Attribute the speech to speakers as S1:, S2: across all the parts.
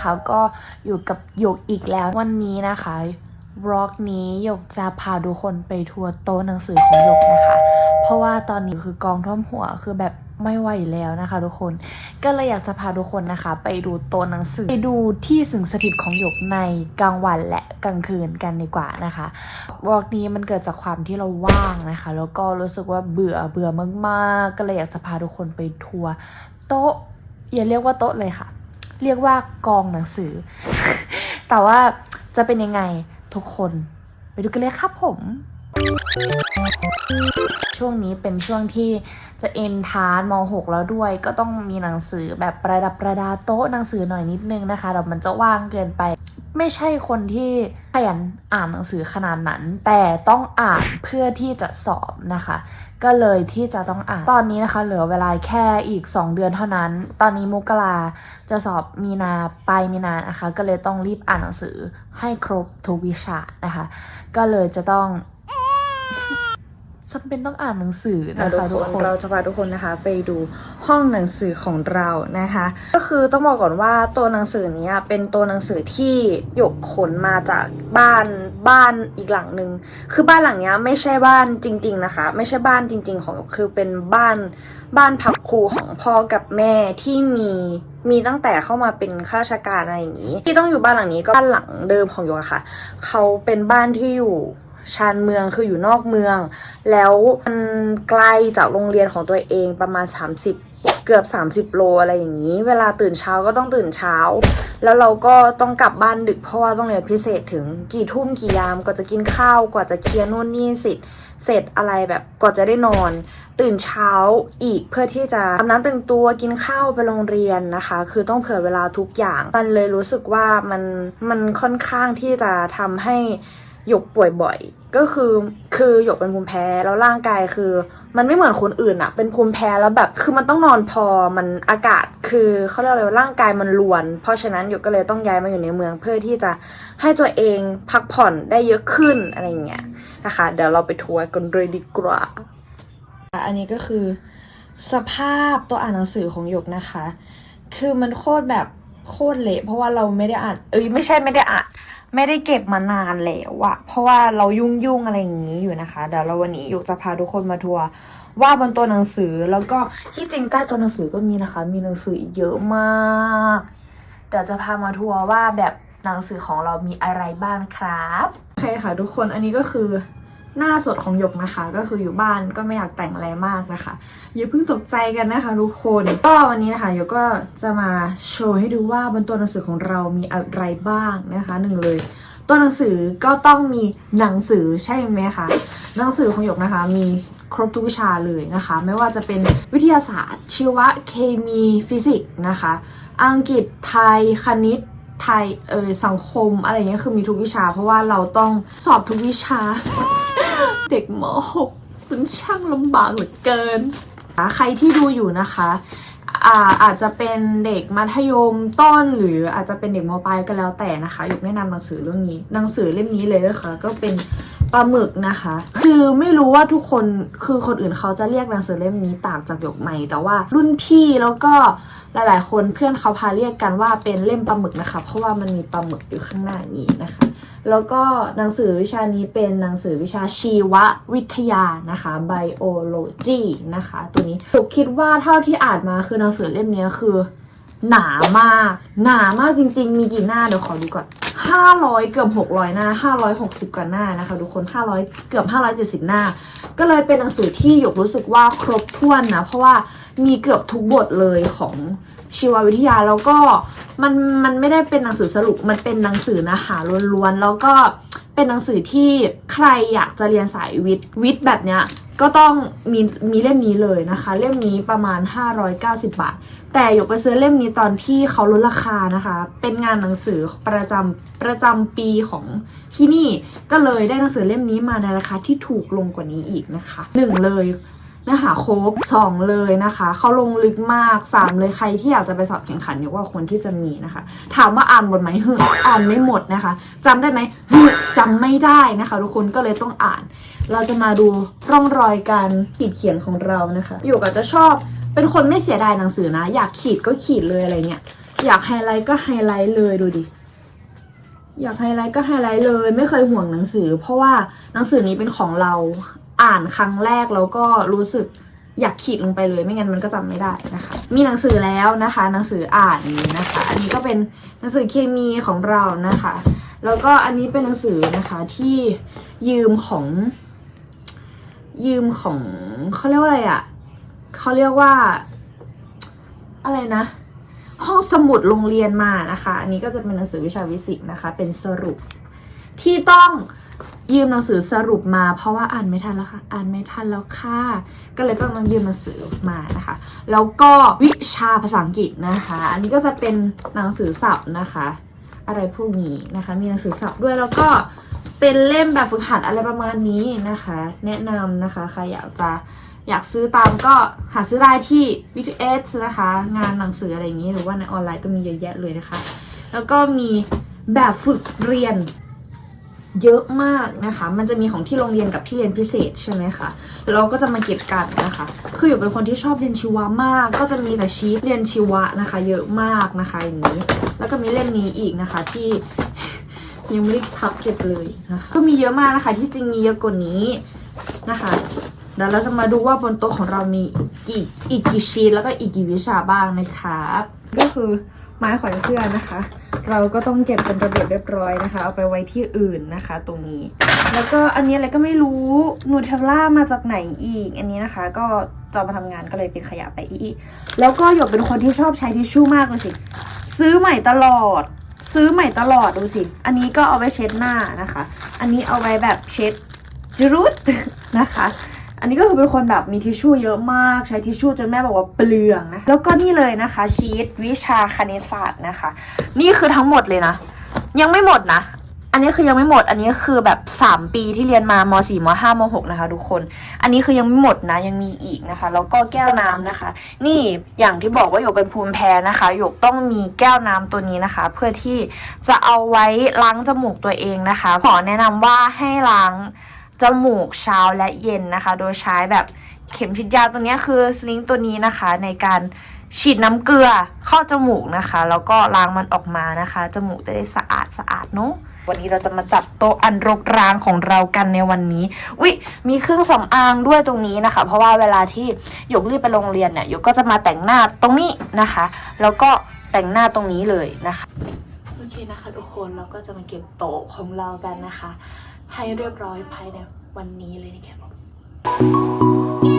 S1: นะคะ ก็อยู่กับหยกอีกแล้ววันนี้นะคะบล็อกนี้หยกจะพาทุกคนไปทัวร์โต๊ะหนังสือของหยกนะคะ เพราะว่าตอนนี้คือกองท่วมหัวคือแบบไม่ไหวแล้วนะคะ ทุกคน ก็เลยอยากจะพาทุกคนนะคะ ไปดูโต๊ะหนังสือ ไปดูที่สึงสถิตของหยกในกลางวันและกลางคืนกันดีกว่านะคะบล็อกนี้มันเกิดจากความที่เราว่างนะคะ แล้วก็รู้สึกว่าเบื่อเบื่อมากๆ ก็เลยอยากจะพาทุกคนไปทัวร์โต๊ะอย่าเรียกว่าโต๊ะเลยค่ะ เรียกว่ากองหนังสือ แต่ว่าจะเป็นยังไงทุกคน ไปดูกันเลยครับผม ช่วงนี้เป็นช่วงที่จะเอ็นทานม .6 แล้วด้วย ก็ต้องมีหนังสือแบบประดับประดาโต๊ะหนังสือหน่อยนิดนึงนะคะเดี๋ยวมันจะว่างเกินไป ไม่ใช่คนที่ขยันอ่านหนังสือขนาดนั้น แต่ต้องอ่านเพื่อที่จะสอบนะคะ ก็เลยที่จะต้องอ่านตอนนี้นะคะ เหลือเวลาแค่อีก 2 เดือนเท่านั้น ตอนนี้มุกราจะสอบมีนาปลายมีนานะคะ ก็เลยต้องรีบอ่านหนังสือให้ครบทุกวิชานะคะ ก็เลยจะต้อง จำเป็นต้องอ่านหนังสือนะคะทุกคน
S2: เราจะพาทุกคนนะคะ ไปดูห้องหนังสือของเรานะคะ ก็คือต้องบอกก่อนว่าตัวหนังสือเนี้ยเป็นตัวหนังสือที่หยกขนมาจากบ้านบ้านอีกหลังหนึ่งคือบ้านหลังเนี้ยไม่ใช่บ้านจริง ๆนะคะ ไม่ใช่บ้านจริง ๆ ของหยกคือเป็นบ้านบ้านพักครูของพ่อกับแม่ที่มีมีตั้งแต่เข้ามาเป็นข้าราชการอะไรอย่างนี้ ที่ต้องอยู่บ้านหลังนี้ก็บ้านหลังเดิมของหยกอะค่ะเขาเป็นบ้านที่อยู่ ชานเมืองคืออยู่นอกเมือง แล้วมันไกลจากโรงเรียนของตัวเองประมาณ 30 เกือบ 30 โลอะไรอย่างนี้ เวลาตื่นเช้าก็ต้องตื่นเช้า แล้วเราก็ต้องกลับบ้านดึกเพราะว่าต้องเรียนพิเศษถึงกี่ทุ่มกี่ยามกว่าจะกินข้าวกว่าจะเคลียร์นู่นนี่เสร็จเสร็จอะไรแบบกว่าจะได้นอน ตื่นเช้าอีกเพื่อที่จะอาบน้ำแต่งตัวกินข้าวไปโรงเรียนนะคะ คือต้องเผื่อเวลาทุกอย่าง มันเลยรู้สึกว่ามันมันค่อนข้างที่จะทำให้ หยกป่วยบ่อย ก็คือคือหยกเป็นภูมิแพ้แล้วร่างกายคือ มันไม่เหมือนคนอื่นอะเป็นภูมิแพ้แล้วแบบ คือมันต้องนอนพอมันอากาศคือเขาเรียกอะไรว่าร่างกายมันรวน เพราะฉะนั้นหยกก็เลยต้องย้ายมาอยู่ในเมืองเพื่อที่จะให้ตัวเองพักผ่อนได้เยอะขึ้นอะไรอย่างเงี้ยนะคะ เดี๋ยวเราไปทัวร์กันเลยดีกว่าอันนี้ก็คือ สภาพตัวอ่านหนังสือของหยกนะคะ คือมันโคตรแบบโคตรเละเพราะว่าเราไม่ได้อ่านเอ้ยไม่ใช่ไม่ได้อ่าน ไม่ได้เก็บมานานแล้วอะเพราะว่าเรายุ่งยุ่งๆอะไรอย่างนี้อยู่นะคะ เดี๋ยวเราวันนี้หยกจะพาทุกคนมาทัวร์ว่าบนตัวหนังสือแล้วก็ที่จริงใต้ตัวหนังสือก็มีนะคะ มีหนังสืออีกเยอะมาก เดี๋ยวจะพามาทัวร์ว่าแบบหนังสือของเรามีอะไรบ้างครับโอเคค่ะทุกคนอันนี้ก็คือ หน้าสดของหยกนะคะ ก็คืออยู่บ้านก็ไม่อยากแต่งอะไรมากนะคะอย่าเพิ่งตกใจกันนะคะทุกคนก็วันนี้นะคะหยกก็จะมาโชว์ให้ดูว่าบนตัวหนังสือของเรามีอะไรบ้างนะคะหนึ่งเลย ตัวหนังสือก็ต้องมีหนังสือใช่ไหมคะหนังสือของหยกนะคะมีครบทุกวิชาเลยนะคะ ไม่ว่าจะเป็นวิทยาศาสตร์ ชีวะเคมีฟิสิกส์นะคะ อังกฤษไทยคณิตไทยเออสังคมอะไรเงี้ยคือมีทุกวิชา เพราะว่าเราต้องสอบทุกวิชา เด็กม .6 มันช่างลำบากเหลือเกิน ใครที่ดูอยู่นะคะอาอาจจะเป็นเด็กมัธยมต้นหรืออาจจะเป็นเด็กมปลายก็แล้วแต่นะคะยกแนะนำหนังสือเรื่องนี้ หนังสือเล่มนี้เลยนะคะ ก็เป็น ปลาหมึกนะคะ คือไม่รู้ว่าทุกคนคือคนอื่นเขาจะเรียกหนังสือเล่มนี้ต่างจากหยกไหมแต่ว่ารุ่นพี่แล้วก็หลายๆ คนเพื่อนเขาพาเรียกกันว่าเป็นเล่มปลาหมึกนะคะ เพราะว่ามันมีปลาหมึกอยู่ข้างหน้านี้นะคะ แล้วก็หนังสือวิชานี้เป็นหนังสือวิชาชีววิทยานะคะ biology นะคะ ตัวนี้ผมคิดว่าเท่าที่อ่านมาคือหนังสือเล่มนี้คือ หนามาก หนามากจริง ๆ มีกี่หน้าเดี๋ยวขอดูก่อน 500 เกือบ 600 หน้า 560 กว่าหน้านะคะทุกคน 500 เกือบ 570 หน้า ก็เลยเป็นหนังสือที่หยกรู้สึกว่าครบถ้วนนะ เพราะว่ามีเกือบทุกบทเลยของชีววิทยาแล้วก็มันมันไม่ได้เป็นหนังสือสรุปมันเป็นหนังสือเนื้อหาล้วนๆแล้วก็เป็นหนังสือที่ใครอยากจะเรียนสายวิทย์วิทย์แบบเนี้ย ก็ต้องมีมีเล่มนี้เลยนะคะ เล่มนี้ประมาณ 590 บาท แต่หยกไปซื้อเล่มนี้ตอนที่เขาลดราคานะคะ เป็นงานหนังสือประจำประจำปีของที่นี่ก็เลยได้หนังสือเล่มนี้มาในราคาที่ถูกลงกว่านี้อีกนะคะหนึ่งเลย เนื้อหาครบสองเลยนะคะ เขาลงลึกมากสามเลยใครที่อยากจะไปสอบแข่งขันยกว่าควรที่จะมีนะคะ ถามว่าอ่านหมดไหมเฮ้ยอ่านไม่หมดนะคะจำได้ไหมเฮ้ยจำไม่ได้นะคะ ทุกคนก็เลยต้องอ่าน เราจะมาดูร่องรอยการขีดเขียนของเรานะคะอยู่กับจะชอบเป็นคนไม่เสียดายหนังสือนะ อยากขีดก็ขีดเลยอะไรเงี้ยอยากไฮไลท์ก็ไฮไลท์เลยดูดิอยากไฮไลท์ก็ไฮไลท์เลย ไม่เคยห่วงหนังสือ เพราะว่าหนังสือนี้เป็นของเรา อ่านครั้งแรกแล้วก็รู้สึกอยากขีดลงไปเลยไม่งั้นมันก็จำไม่ได้นะคะ มีหนังสือแล้วนะคะ หนังสืออ่านนี้นะคะ อันนี้ก็เป็นหนังสือเคมีของเรานะคะ แล้วก็อันนี้เป็นหนังสือนะคะที่ยืมของ ยืมของเขาเรียกว่าอะไรอะ่ะเขาเรียกว่า อะไรนะ ห้องสมุดโรงเรียนมานะคะ อันนี้ก็จะเป็นหนังสือวิชาวิสิกส์นะคะ เป็นสรุปที่ต้อง ยืมหนังสือสรุปมา เพราะว่าอ่านไม่ทันแล้วค่ะ อ่านไม่ทันแล้วค่ะ ก็เลยต้องยืมหนังสือมานะคะ แล้วก็วิชาภาษาอังกฤษนะคะ อันนี้ก็จะเป็นหนังสือศัพท์นะคะ อะไรพวกนี้นะคะ มีหนังสือศัพท์ด้วยแล้วก็เป็นเล่มแบบฝึกหัดอะไรประมาณนี้นะคะ แนะนำนะคะใครอยากจะอยากซื้อตามก็หาซื้อได้ที่ VTS นะคะ งานหนังสืออะไรอย่างนี้หรือว่าในออนไลน์ก็มีเยอะแยะเลยนะคะ แล้วก็มีแบบฝึกเรียน เยอะมากนะคะ มันจะมีของที่โรงเรียนกับที่เรียนพิเศษใช่ไหมคะ เราก็จะมาเก็บกันนะคะ คืออยู่เป็นคนที่ชอบเรียนชีวะมาก ก็จะมีแต่ชีทเรียนชีวะนะคะ เยอะมากนะคะอย่างนี้ แล้วก็มีเล่มนี้อีกนะคะที่ยังไม่ได้พับเก็บเลยนะคะ ก็มีเยอะมากนะคะ ที่จริงมีเยอะกว่านี้นะคะเดี๋ยวเราจะมาดูว่าบนโต๊ะของเรามีกี่อีกกี่ชีทแล้วก็อีกกี่วิชาบ้างนะครับก็คือไม้แขวนเสื้อนะคะ เราก็ต้องเก็บเป็นระเบียบเรียบร้อยนะคะ เอาไปไว้ที่อื่นนะคะ ตรงนี้ แล้วก็อันนี้อะไรก็ไม่รู้นูเทลล่ามาจากไหนอีก อันนี้นะคะ ก็จะเอมาทำงานก็เลยเป็นขยะไปอีกแล้วก็หยกเป็นคนที่ชอบใช้ทิชชู่มากเลยสิ ซื้อใหม่ตลอด ซื้อใหม่ตลอดดูสิ อันนี้ก็เอาไว้เช็ดหน้านะคะ อันนี้เอาไว้แบบเช็ดจรุดนะคะ อันนี้ก็คือเป็นคนแบบมีทิชชู่เยอะมาก ใช้ทิชชู่จนแม่บอกว่าเปลืองนะคะแล้วก็นี่เลยนะคะ ชีตวิชาคณิตศาสตร์นะคะ นี่คือทั้งหมดเลยนะ ยังไม่หมดนะ อันนี้คือยังไม่หมด อันนี้คือแบบ 3 ปีที่เรียนมาม4ม5ม6นะคะทุกคน อันนี้คือยังไม่หมดนะยังมีอีกนะคะ แล้วก็แก้วน้ำนะคะ นี่อย่างที่บอกว่าหยกเป็นภูมิแพ้นะคะหยกต้องมีแก้วน้ำตัวนี้นะคะ เพื่อที่จะเอาไว้ล้างจมูกตัวเองนะคะขอแนะนำว่าให้ล้าง จมูกเช้าและเย็นนะคะ โดยใช้แบบเข็มฉีดยาตัวนี้คือสลิงตัวนี้นะคะ ในการฉีดน้ำเกลือเข้าจมูกนะคะ แล้วก็ล้างมันออกมานะคะ จมูกจะได้สะอาดสะอาดเนาะวันนี้เราจะมาจัดโต๊ะอันรกร้างของเรากันในวันนี้อุ๊ยมีเครื่องสำอางด้วยตรงนี้นะคะ เพราะว่าเวลาที่หยกรีบไปโรงเรียนเนี่ยหยกก็จะมาแต่งหน้าตรงนี้นะคะ แล้วก็แต่งหน้าตรงนี้เลยนะคะโอเคนะคะทุกคนเราก็จะมาเก็บโต๊ะของเรากันนะคะ ให้เรียบร้อยภายในวันนี้เลยนะครับ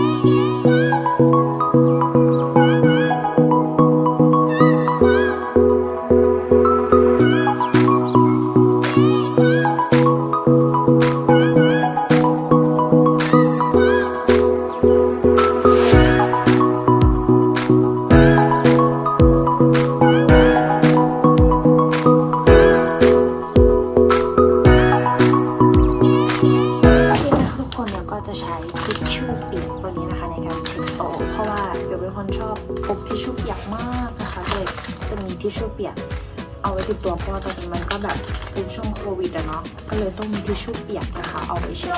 S2: ชชู่เปียก เอาไว้ติดตัวเพราะตอนนี้มันก็แบบเป็นช่วงโควิดอะเนาะก็เลยต้องมีทิชชู่เปียกนะคะ เอาไว้เช็ด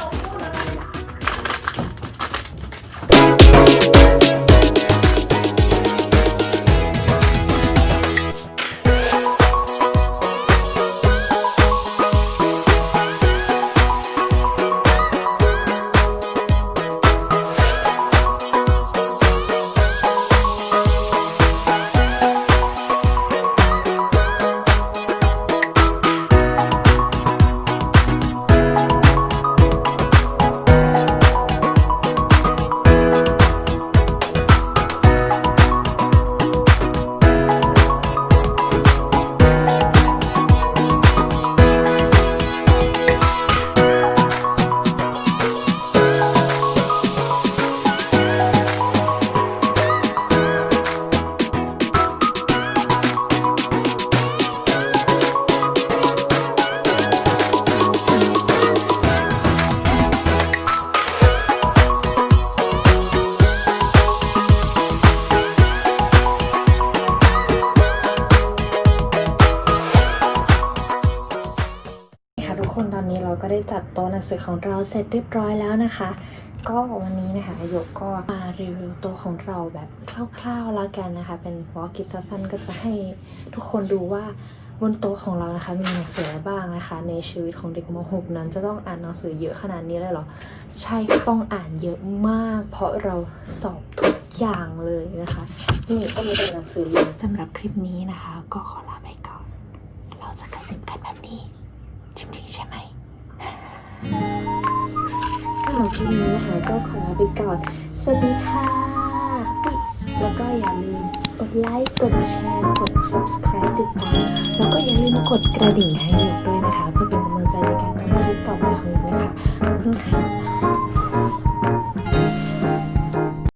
S2: โต๊ะหนังสือของเราเสร็จเรียบร้อยแล้วนะคะ ก็วันนี้นะคะหยกก็มารีวิวโต๊ะของเราแบบคร่าวๆแล้วกันนะคะ เป็นวอลกิฟสั้นก็จะให้ทุกคนดูว่าบนโต๊ะของเรานะคะมีหนังสืออะไรบ้างนะคะ ในชีวิตของเด็กม .6 นั้นจะต้องอ่านหนังสือเยอะขนาดนี้เลยเหรอ ใช่ต้องอ่านเยอะมาก เพราะเราสอบทุกอย่างเลยนะคะนี่ก็มีแต่หนังสือเลยสำหรับคลิปนี้นะคะ ก็ขอลาไปก่อน เราจะกระซิบกันแบบนี้ จริงๆใช่ไหมำหรับคลิปนี้นะคะก็ขอลาไปก่อน สวัสดีค่ะแล้วก็อย่าลืมกดไลค์ กดแชร์ กด subscribe ติดตาม แล้วก็อย่าลืมกดกระดิ่งให้หนูด้วยนะคะ เพื่อเป็นกำลังใจในการ